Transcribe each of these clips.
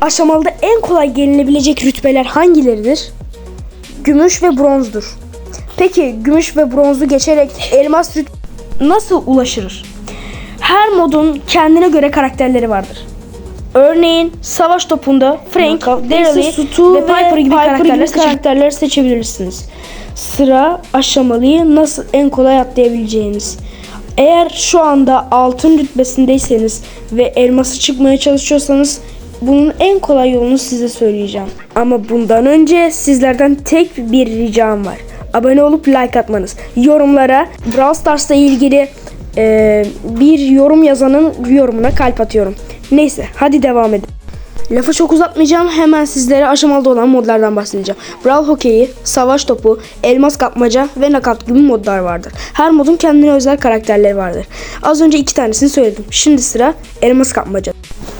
Aşamalıda en kolay gelinebilecek rütbeler hangileridir? Gümüş ve bronzdur. Peki gümüş ve bronzu geçerek elmas rüt nasıl ulaşılır? Her modun kendine göre karakterleri vardır. Örneğin savaş topunda Frank, Stu ve Piper gibi karakterler, seçebilirsiniz. karakterler seçebilirsiniz. Sıra aşamalıyı nasıl en kolay atlayabileceğiniz. Eğer şu anda altın rütbesindeyseniz ve elması çıkmaya çalışıyorsanız bunun en kolay yolunu size söyleyeceğim. Ama bundan önce sizlerden tek bir ricam var. Abone olup like atmanız. Yorumlara Brawl Stars'la ilgili e, bir yorum yazanın yorumuna kalp atıyorum. Neyse hadi devam edelim. Lafı çok uzatmayacağım. Hemen sizlere aşamalı olan modlardan bahsedeceğim. Brawl hokeyi, savaş topu, elmas kapmaca ve nakat gibi modlar vardır. Her modun kendine özel karakterleri vardır. Az önce iki tanesini söyledim. Şimdi sıra elmas kapmaca.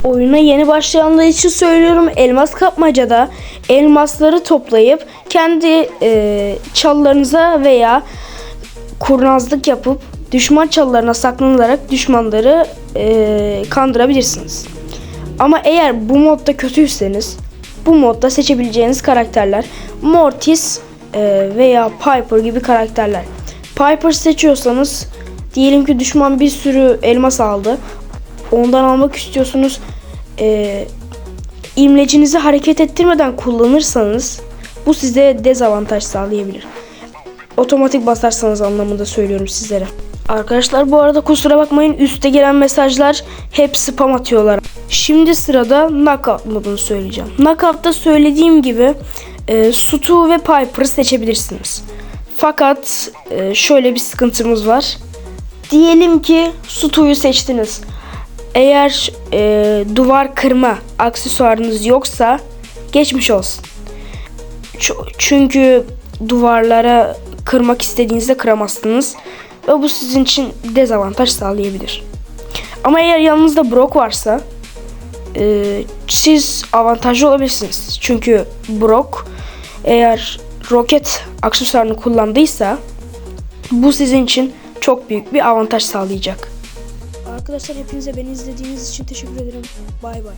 Oyuna yeni başlayanlar için söylüyorum. Elmas kapmacada elmasları toplayıp kendi e, çalılarınıza veya kurnazlık yapıp düşman çalılarına saklanılarak düşmanları e, kandırabilirsiniz. Ama eğer bu modda kötüyseniz bu modda seçebileceğiniz karakterler Mortis e, veya Piper gibi karakterler. Piper seçiyorsanız diyelim ki düşman bir sürü elmas aldı. Ondan almak istiyorsunuz. E, imlecinizi hareket ettirmeden kullanırsanız bu size dezavantaj sağlayabilir. Otomatik basarsanız anlamında söylüyorum sizlere. Arkadaşlar bu arada kusura bakmayın üste gelen mesajlar hep spam atıyorlar. Şimdi sırada Knockout modunu söyleyeceğim. Knockout'ta söylediğim gibi e, Stu ve Piper'ı seçebilirsiniz. Fakat e, şöyle bir sıkıntımız var. Diyelim ki Stu'yu seçtiniz. Eğer e, duvar kırma aksesuarınız yoksa geçmiş olsun. Ç- Çünkü duvarlara kırmak istediğinizde kıramazsınız. Ve bu sizin için dezavantaj sağlayabilir. Ama eğer yanınızda Brock varsa e, siz avantajlı olabilirsiniz. Çünkü Brock eğer roket aksesuarını kullandıysa bu sizin için çok büyük bir avantaj sağlayacak. Arkadaşlar hepinize beni izlediğiniz için teşekkür ederim. Bay bay.